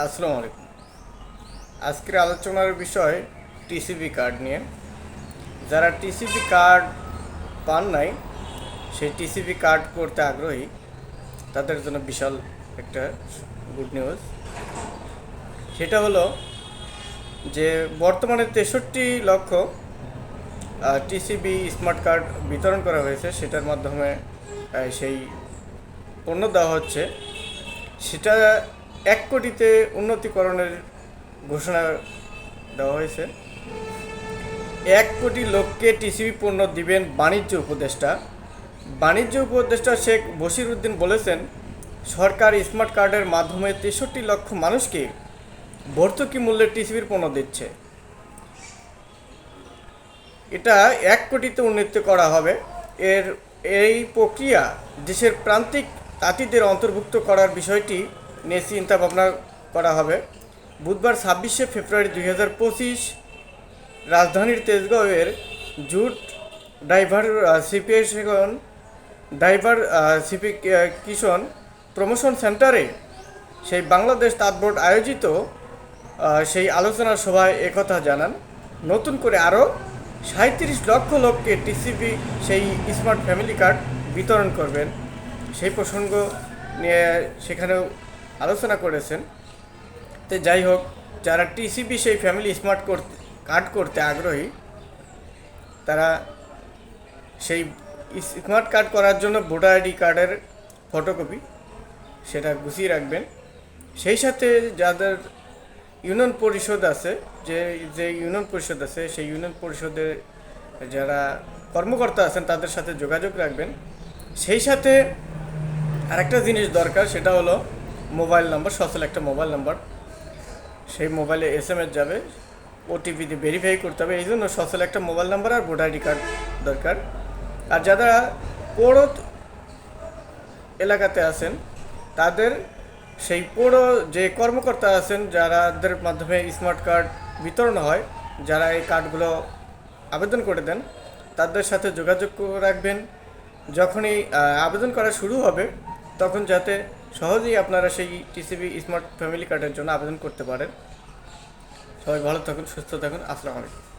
আসসালামু আলাইকুম। আজকের আলোচনার বিষয় টিসিবি কার্ড নিয়ে। যারা টিসিবি কার্ড পান নাই, সেই টিসিবি কার্ড করতে আগ্রহী, তাদের জন্য বিশাল একটা গুড নিউজ। সেটা হলো যে, বর্তমানে তেষট্টি লক্ষ টিসিবি স্মার্ট কার্ড বিতরণ করা হয়েছে। সেটার মাধ্যমে সেই পণ্য দেওয়া হচ্ছে। সেটা এক কোটিতে উন্নতিকরণের ঘোষণা দেওয়া হয়েছে। এক কোটি লোককে টিসিবি পণ্য দিবেন বাণিজ্য উপদেষ্টা। বাণিজ্য উপদেষ্টা শেখ বশির উদ্দিন বলেছেন, সরকার স্মার্ট কার্ডের মাধ্যমে তেষট্টি লক্ষ মানুষকে ভর্তুকি মূল্যে টিসিবির পণ্য দিচ্ছে। এটা এক কোটিতে উন্নীত করা হবে। এর এই প্রক্রিয়া দেশের প্রান্তিক তাঁতিদের অন্তর্ভুক্ত করার বিষয়টি নিয়ে চিন্তা ভাবনা করা হবে। বুধবার ছাব্বিশে ফেব্রুয়ারি দুই হাজার পঁচিশ রাজধানীর তেজগাঁওয়ের jute diversification diversification promotion সেন্টারে সেই বাংলাদেশ তাঁত বোর্ড আয়োজিত সেই আলোচনা সভায় একথা জানান। নতুন করে আরও সাঁত্রিশ লক্ষ লোককে টিসিপি সেই স্মার্ট ফ্যামিলি কার্ড বিতরণ করবেন। সেই প্রসঙ্গ নিয়ে সেখানেও আলোচনা করেছেন। তো যাই হোক, যারা টিসিবি সেই ফ্যামিলি স্মার্ট করতে কার্ড করতে আগ্রহী, তারা সেই স্মার্ট কার্ড করার জন্য ভোটার আইডি কার্ডের ফটোকপি সেটা গুছিয়ে রাখবেন। সেই সাথে যাদের ইউনিয়ন পরিষদ আছে, যে যে ইউনিয়ন পরিষদ আছে, সেই ইউনিয়ন পরিষদের যারা কর্মকর্তা আছেন, তাদের সাথে যোগাযোগ রাখবেন। সেই সাথে আরেকটা জিনিস দরকার, সেটা হলো মোবাইল নাম্বার, সচল একটা মোবাইল নাম্বার। সেই মোবাইলে এস এম এস যাবে ওটিপি দিয়ে ভেরিফাই করতে হবে, এই জন্য সচল একটা মোবাইল নাম্বার আর ভোটার আইডি কার্ড দরকার। আর যারা পৌর এলাকাতে আছেন, তাদের সেই পৌর যে কর্মকর্তা আছেন, যারাদের মাধ্যমে স্মার্ট কার্ড বিতরণ হয়, যারা এই কার্ডগুলো আবেদন করে দেন, তাদের সাথে যোগাযোগ রাখবেন। যখনই আবেদন করা শুরু হবে, তখন যাতে সহজেই আপনারা সেই টিসিবি স্মার্ট ফ্যামিলি কার্ডের জন্য আবেদন করতে পারেন। সবাই ভালো থাকুন, সুস্থ থাকুন। আসসালামু আলাইকুম।